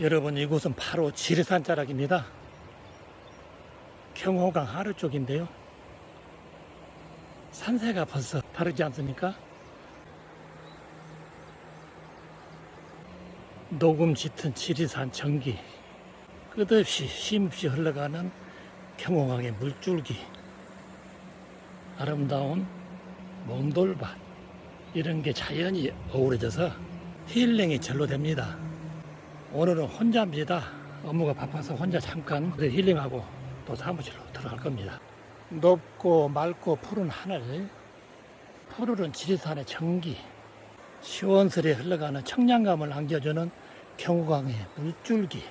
여러분 이곳은 바로 지리산 자락입니다. 경호강 하루 쪽인데요. 산세가 벌써 다르지 않습니까? 녹음 짙은 지리산 전기 끝없이 쉼없이 흘러가는 경호강의 물줄기 아름다운 몽돌밭 이런 게 자연이 어우러져서 힐링이 절로 됩니다. 오늘은 혼자입니다. 업무가 바빠서 혼자 잠깐 그래 힐링하고 또 사무실로 들어갈 겁니다. 높고 맑고 푸른 하늘, 푸르른 지리산의 전기, 시원스레 흘러가는 청량감을 안겨주는 경우강의 물줄기,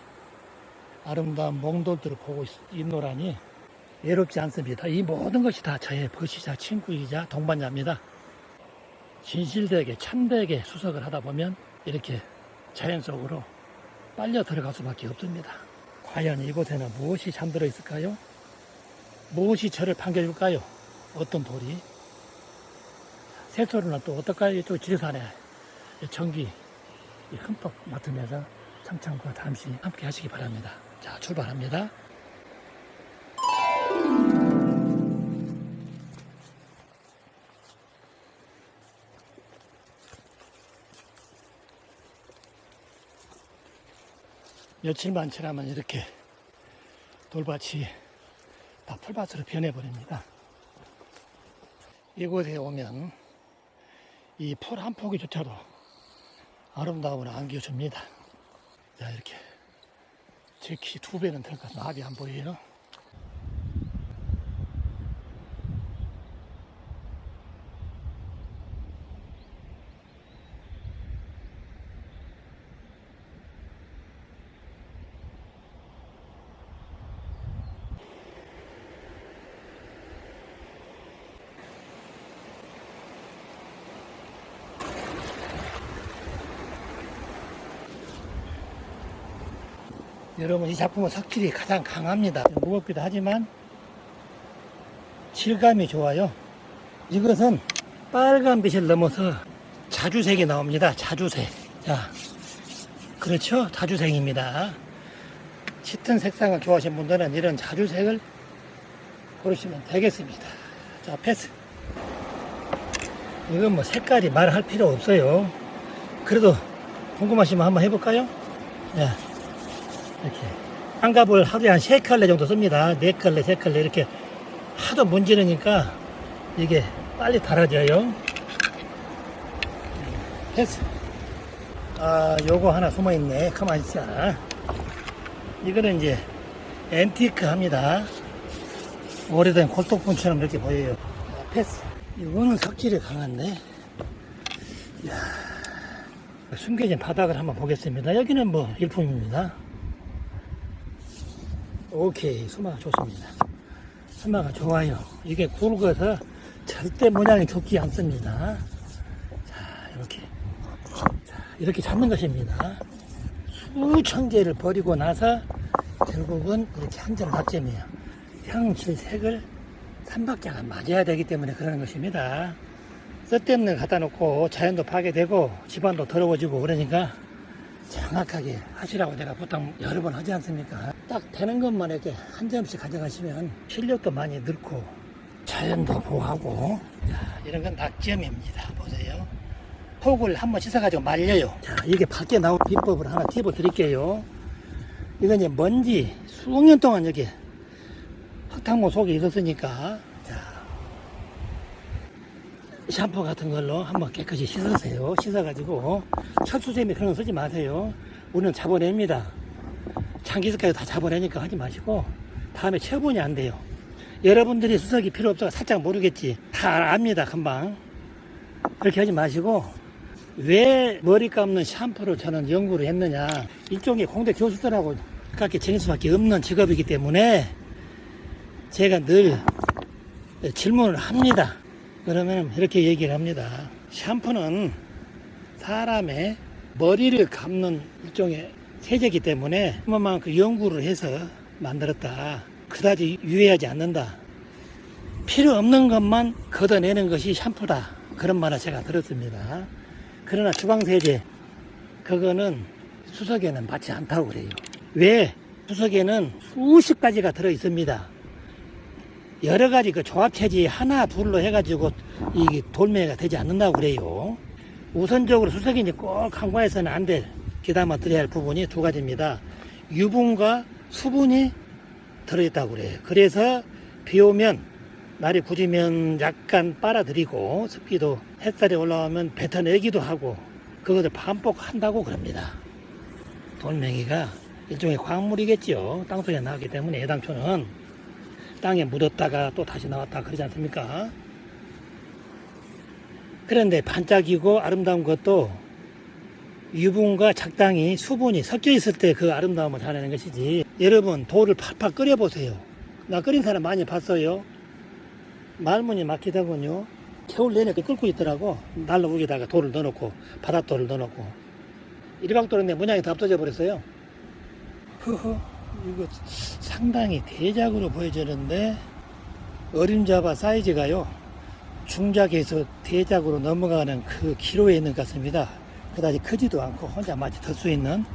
아름다운 몽돌들을 보고 있- 있노라니 외롭지 않습니다. 이 모든 것이 다 저의 버시자 친구이자 동반자입니다. 진실되게 참되게 수석을 하다 보면 이렇게 자연 속으로 빨려 들어갈 수밖에 없습니다. 과연 이곳에는 무엇이 잠들어 있을까요? 무엇이 저를 반겨줄까요? 어떤 돌이? 새소리는 또 어떨까요? 또 지리산에 전기 흠뻑 맡으면서 청창과 잠시 함께 하시기 바랍니다. 자, 출발합니다. 며칠만 지나면 이렇게 돌밭이 다 풀밭으로 변해버립니다. 이곳에 오면 이 풀 한 포기조차도 아름다움을 안겨줍니다. 자, 이렇게 제 키 두 배는 될것 같은 나비 안 보여요? 여러분 이 작품은 석질이 가장 강합니다. 무겁기도 하지만 질감이 좋아요. 이것은 빨간 빛을 넘어서 자주색이 나옵니다. 자주색. 자, 그렇죠? 자주색입니다. 짙은 색상을 좋아하시는 분들은 이런 자주색을 고르시면 되겠습니다. 자, 패스. 이건 뭐 색깔이 말할 필요 없어요. 그래도 궁금하시면 한번 해볼까요? 네. 이렇게 한갑을 하루에 한세 컬레 정도 씁니다. 네 컬레, 세 컬레 이렇게 하도 문지르니까 이게 빨리 닳아져요. 됐어. 아, 요거 하나 숨어 있네. 가만히 있자. 이거는 이제 앤티크 합니다. 오래된 골동품처럼 이렇게 보여요. 아, 패스. 이거는 석질이 강한데. 이야. 숨겨진 바닥을 한번 보겠습니다. 여기는 뭐 일품입니다. 오케이. 수마가 좋습니다. 수마가 좋아요. 이게 굵어서 절대 모양이 좋지 않습니다. 자 이렇게. 자, 이렇게 잡는 것입니다. 수천 개를 버리고 나서 결국은 이렇게 한점 납점이에요. 형질색을 삼박자가 맞아야 되기 때문에 그러는 것입니다. 쓸데없는 거 갖다 놓고 자연도 파괴되고 집안도 더러워지고 그러니까 정확하게 하시라고 내가 보통 여러 번 하지 않습니까? 딱 되는 것만 이렇게 한 점씩 가져가시면 실력도 많이 늘고 자연도 보호하고 자, 이런 건 낙점입니다. 보세요. 폭을 한번 씻어가지고 말려요. 자, 이게 밖에 나온 비법을 하나 팁을 드릴게요. 이건 이제 먼지 수년 동안 여기 흙탕물 속에 있었으니까 자, 샴푸 같은 걸로 한번 깨끗이 씻으세요. 씻어가지고 철수세미 그런 거 쓰지 마세요. 우리는 잡아냅니다. 장기스까지 다 잡아내니까 하지 마시고 다음에 처분이 안 돼요. 여러분들이 수석이 필요 없어서 살짝 모르겠지. 다 압니다. 금방. 그렇게 하지 마시고 왜 머리 감는 샴푸를 저는 연구를 했느냐. 일종의 공대 교수들하고 가깝게 지낼 수밖에 없는 직업이기 때문에 제가 늘 질문을 합니다. 그러면 이렇게 얘기를 합니다. 샴푸는 사람의 머리를 감는 일종의 세제이기 때문에 그만큼 그 연구를 해서 만들었다. 그다지 유해하지 않는다. 필요 없는 것만 걷어내는 것이 샴푸다. 그런 말을 제가 들었습니다. 그러나 주방세제, 그거는 수석에는 맞지 않다고 그래요. 왜? 수석에는 수십 가지가 들어 있습니다. 여러 가지 그 조합체지 하나 둘로 해가지고 이 돌멩이가 되지 않는다고 그래요. 우선적으로 수석이 꼭 간과해서는 안 될 귀담아 드려야 할 부분이 두 가지입니다. 유분과 수분이 들어있다고 그래요. 그래서 비 오면 날이 굳으면 약간 빨아들이고 습기도 햇살이 올라오면 뱉어내기도 하고 그것을 반복한다고 그럽니다. 돌멩이가 일종의 광물이겠죠. 땅속에 나오기 때문에 애당초는 땅에 묻었다가 또 다시 나왔다 그러지 않습니까? 그런데 반짝이고 아름다운 것도 유분과 적당히 수분이 섞여 있을 때 그 아름다움을 자라는 것이지. 여러분 돌을 팍팍 끓여 보세요. 나 끓인 사람 많이 봤어요. 말문이 막히다군요. 겨울 내내 그 끓고 있더라고. 난로 위에다가 돌을 넣어놓고 바닷돌을 넣어놓고 이리박돌인데 문양이 다 없어져 버렸어요. 흐흐 이거 상당히 대작으로 보여지는데 어림잡아 사이즈가요 중작에서 대작으로 넘어가는 그 기로에 있는 것 같습니다. 그다지 크지도 않고 혼자 마치 들 수 있는.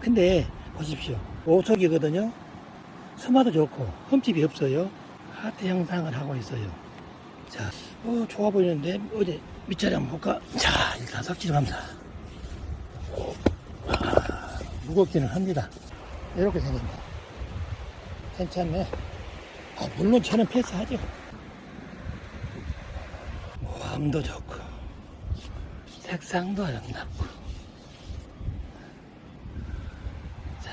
근데 보십시오. 오속이거든요. 수마도 좋고 흠집이 없어요. 하트 형상을 하고 있어요. 자 어, 좋아 보이는데 어디 밑자리 한번 볼까? 자 일단 섞지를 합니다. 아, 무겁기는 합니다. 이렇게 생겼네 괜찮네. 아, 물론 저는 패스하죠. 모함도 좋고 색상도 아름답고. 자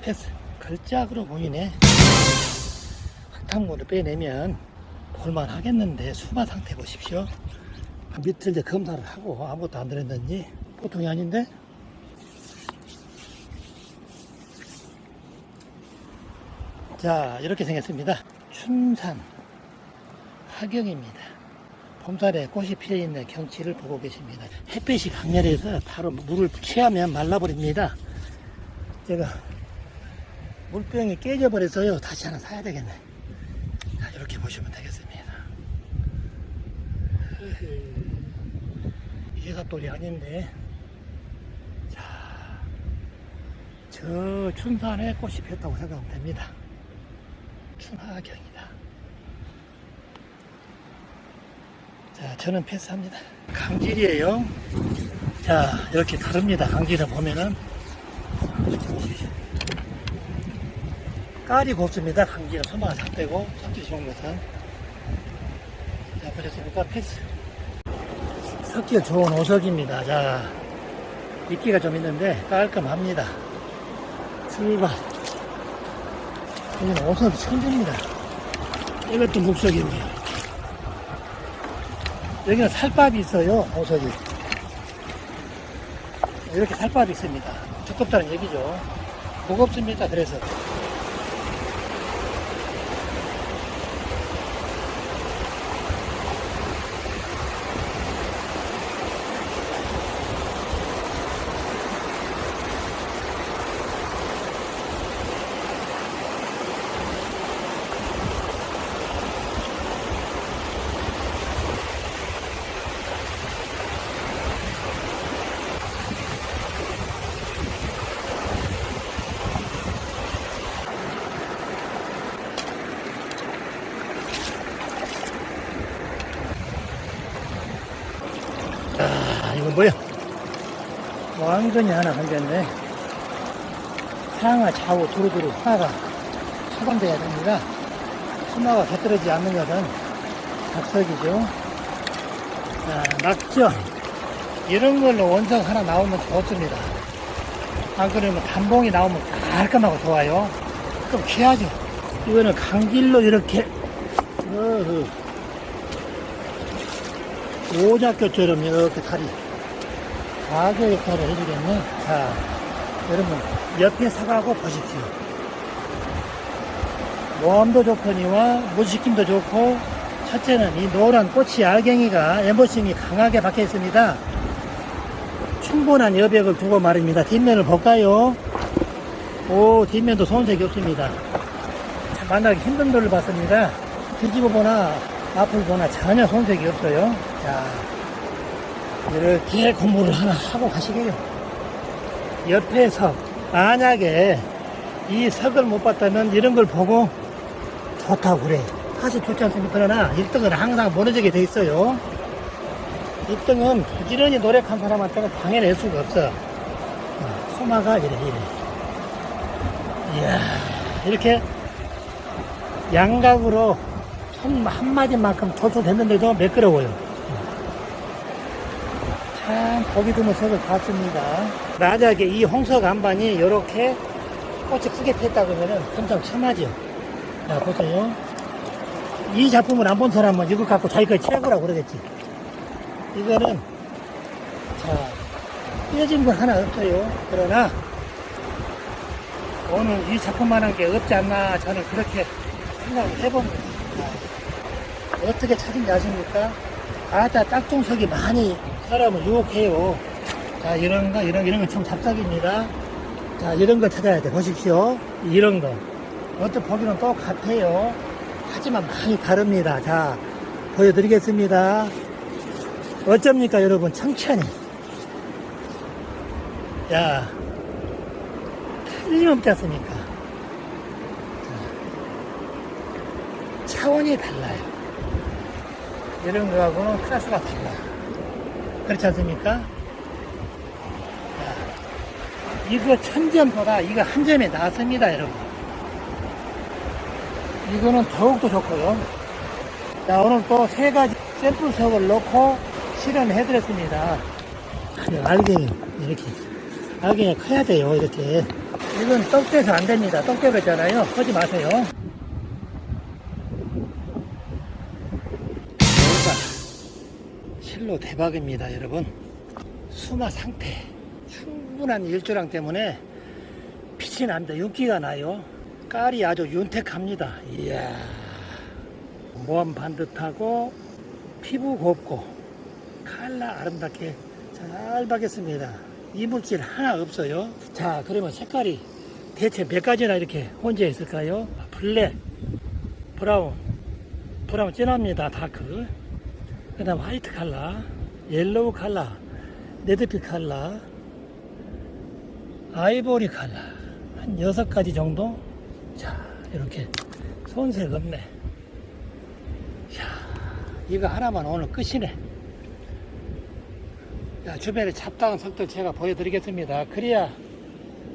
패스. 걸작으로 보이네. 확탕물을 빼내면 볼만 하겠는데 수마 상태 보십시오. 밑을 이제 검사를 하고 아무것도 안 들었는지. 보통이 아닌데? 자 이렇게 생겼습니다. 춘산. 하경입니다 봄살에 꽃이 피어있는 경치를 보고 계십니다. 햇빛이 강렬해서 바로 물을 취하면 말라버립니다. 제가 물병이 깨져버려서요 다시 하나 사야 되겠네. 자 이렇게 보시면 되겠습니다. 이해사돌이 아닌데. 자, 저 춘산에 꽃이 피었다고 생각하면 됩니다. 춘하경이 자, 저는 패스합니다. 강질이에요. 자, 이렇게 다릅니다. 강질을 보면은. 깔이 곱습니다. 강질은 소마가 삭되고, 섞기 좋은 것은. 자, 그랬으니까 패스. 섞기 좋은 오석입니다. 자, 미끼가 좀 있는데 깔끔합니다. 출발. 여기는 오석이 천지입니다. 이것도 묵석이고요. 여기는 살밥이 있어요, 오석이. 이렇게 살밥이 있습니다. 두껍다는 얘기죠. 무겁습니다, 그래서. 뭐야? 왕건이 하나 생겼네. 상하 좌우 두루두루 하나가 수감돼야 됩니다. 수마가 곁들어지지 않는 것은 각석이죠. 자, 낙전. 이런 걸로 원석 하나 나오면 좋습니다. 안 그러면 단봉이 나오면 깔끔하고 좋아요. 그럼 귀하죠. 이거는 강길로 이렇게. 오작교처럼 이렇게 다리 가교 역할을 해주겠네. 자, 여러분 옆에 서가고 보십시오. 모함도 좋거니와 무식힘도 좋고 첫째는 이 노란 꽃이 알갱이가 엠보싱이 강하게 박혀 있습니다. 충분한 여백을 두고 말입니다. 뒷면을 볼까요? 오, 뒷면도 손색이 없습니다. 참 만나기 힘든 돌을 봤습니다. 뒤집어 보나 앞을 보나 전혀 손색이 없어요. 자, 이렇게 공부를 하나 하고 가시게요. 옆에 석. 만약에 이 석을 못 봤다면 이런 걸 보고 좋다고 그래. 사실 좋지 않습니까? 그러나 1등은 항상 무너지게 돼 있어요. 1등은 부지런히 노력한 사람한테는 당해낼 수가 없어. 어, 소마가 이래, 이래. 이야, 이렇게 양각으로 손 한마디만큼 조초됐는데도 매끄러워요. 참 보기 드문 색을 봤습니다. 만약에 이 홍석 안반이 이렇게 꽃이 크게 폈다 그러면은 금방 참하죠. 자, 보세요. 이 작품을 안 본 사람은 이거 갖고 자기 거 최고라고 그러겠지. 이거는, 자, 띄어진 건 하나 없어요. 그러나, 오늘 이 작품만 한 게 없지 않나 저는 그렇게 생각을 해봅니다. 자, 어떻게 찾은지 아십니까? 아다 짝퉁석이 많이 사람을 유혹해요. 자, 이런 거, 이런, 이런 건참 잡작입니다. 자, 이런 거 찾아야 돼. 보십시오. 이런 거. 어떤 보기는 똑같아요. 하지만 많이 다릅니다. 자, 보여드리겠습니다. 어쩝니까, 여러분? 청천이. 야, 틀림없지 않습니까? 자, 차원이 달라요. 이런 거하고는 클래스가 달라. 그렇지 않습니까? 자, 이거 천 점보다 이거 한 점에 나왔습니다, 여러분. 이거는 더욱더 좋고요. 자, 오늘 또 세 가지 샘플 석을 넣고 실험해 드렸습니다. 알갱이, 이렇게. 알갱이 커야 돼요, 이렇게. 이건 떡대서 안 됩니다. 떡대로잖아요. 하지 마세요. 실로 대박입니다, 여러분. 수마 상태. 충분한 일조량 때문에 빛이 납니다. 윤기가 나요. 깔이 아주 윤택합니다. 이야. 모함 반듯하고 피부 곱고 칼라 아름답게 잘 박겠습니다. 이물질 하나 없어요. 자, 그러면 색깔이 대체 몇 가지나 이렇게 혼재 있을까요? 블랙, 브라운, 브라운 진합니다. 다크. 그 다음 화이트 칼라, 옐로우 칼라, 레드빛 칼라, 아이보리 칼라. 한 여섯 가지 정도? 자, 이렇게 손색 없네. 야, 이거 하나만 오늘 끝이네. 자, 주변에 잡다한 석들 제가 보여드리겠습니다. 그래야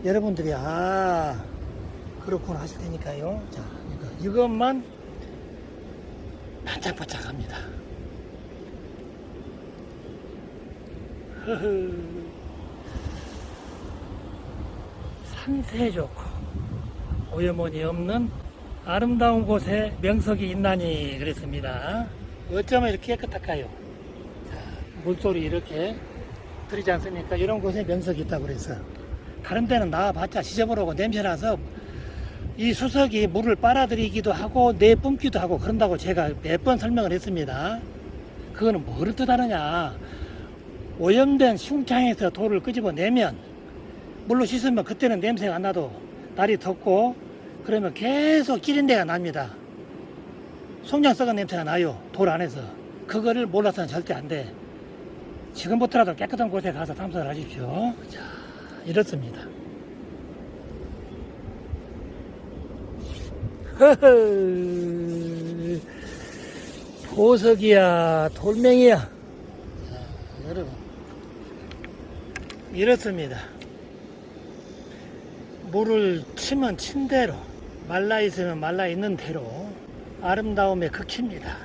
여러분들이, 아, 그렇구나 하실 테니까요. 자, 이거, 이것만 반짝반짝합니다. 흐흐. 산세 좋고 오염원이 없는 아름다운 곳에 명석이 있나니 그랬습니다. 어쩌면 이렇게 깨끗할까요? 자, 물소리 이렇게 들리지 않습니까? 이런 곳에 명석이 있다고 그래서 다른 데는 나와봤자 지저분하고 냄새나서 이 수석이 물을 빨아들이기도 하고 내뿜기도 하고 그런다고 제가 몇 번 설명을 했습니다. 그거는 뭐를 뜻하느냐? 오염된 흉창에서 돌을 끄집어내면 물로 씻으면 그때는 냄새가 안 나도 날이 덥고 그러면 계속 찌린 데가 납니다. 송장 썩은 냄새가 나요. 돌 안에서. 그거를 몰라서는 절대 안 돼. 지금부터라도 깨끗한 곳에 가서 탐사를 하십시오. 자, 이렇습니다. 허허. 보석이야, 돌멩이야. 자, 여러분. 이렇습니다. 물을 치면 친 대로, 말라 있으면 말라 있는 대로 아름다움의 극치입니다.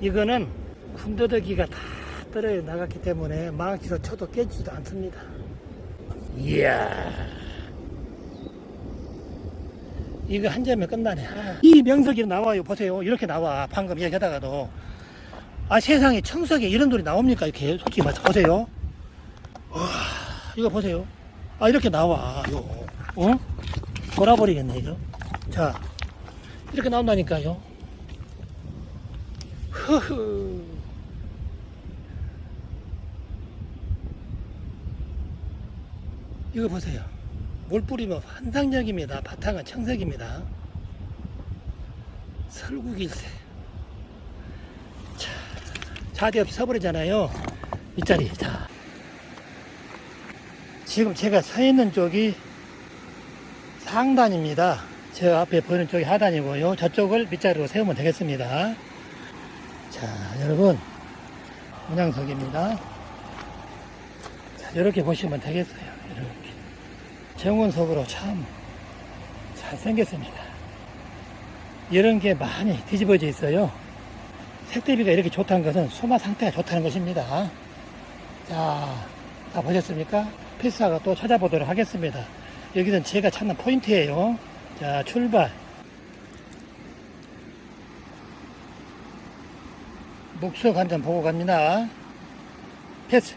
이거는 군더더기가 다 떨어져 나갔기 때문에 망치로 쳐도 깨지지도 않습니다. 이야. 이거 한 점에 끝나네. 아, 이 명석이 나와요. 보세요. 이렇게 나와. 방금 얘기하다가도. 아, 세상에 청석에 이런 돌이 나옵니까? 이렇게. 솔직히 말해서 보세요. 와, 이거 보세요. 아, 이렇게 나와. 이거. 어? 돌아버리겠네, 이거. 자, 이렇게 나온다니까요. 흐흐. 이거 보세요. 물 뿌리면 환상적입니다. 바탕은 청색입니다. 설국일세. 자, 자리 없이 서버리잖아요. 윗자리. 자. 지금 제가 서 있는 쪽이 상단입니다. 제 앞에 보이는 쪽이 하단이고요. 저쪽을 밑자리로 세우면 되겠습니다. 자, 여러분. 문양석입니다. 자, 이렇게 보시면 되겠어요. 이렇게. 정원석으로 참 잘생겼습니다. 이런 게 많이 뒤집어져 있어요. 색대비가 이렇게 좋다는 것은 소마 상태가 좋다는 것입니다. 자, 다 보셨습니까? 필사가 또 찾아보도록 하겠습니다. 여기는 제가 찾는 포인트예요. 자, 출발. 목석 한 점 보고 갑니다. 패스.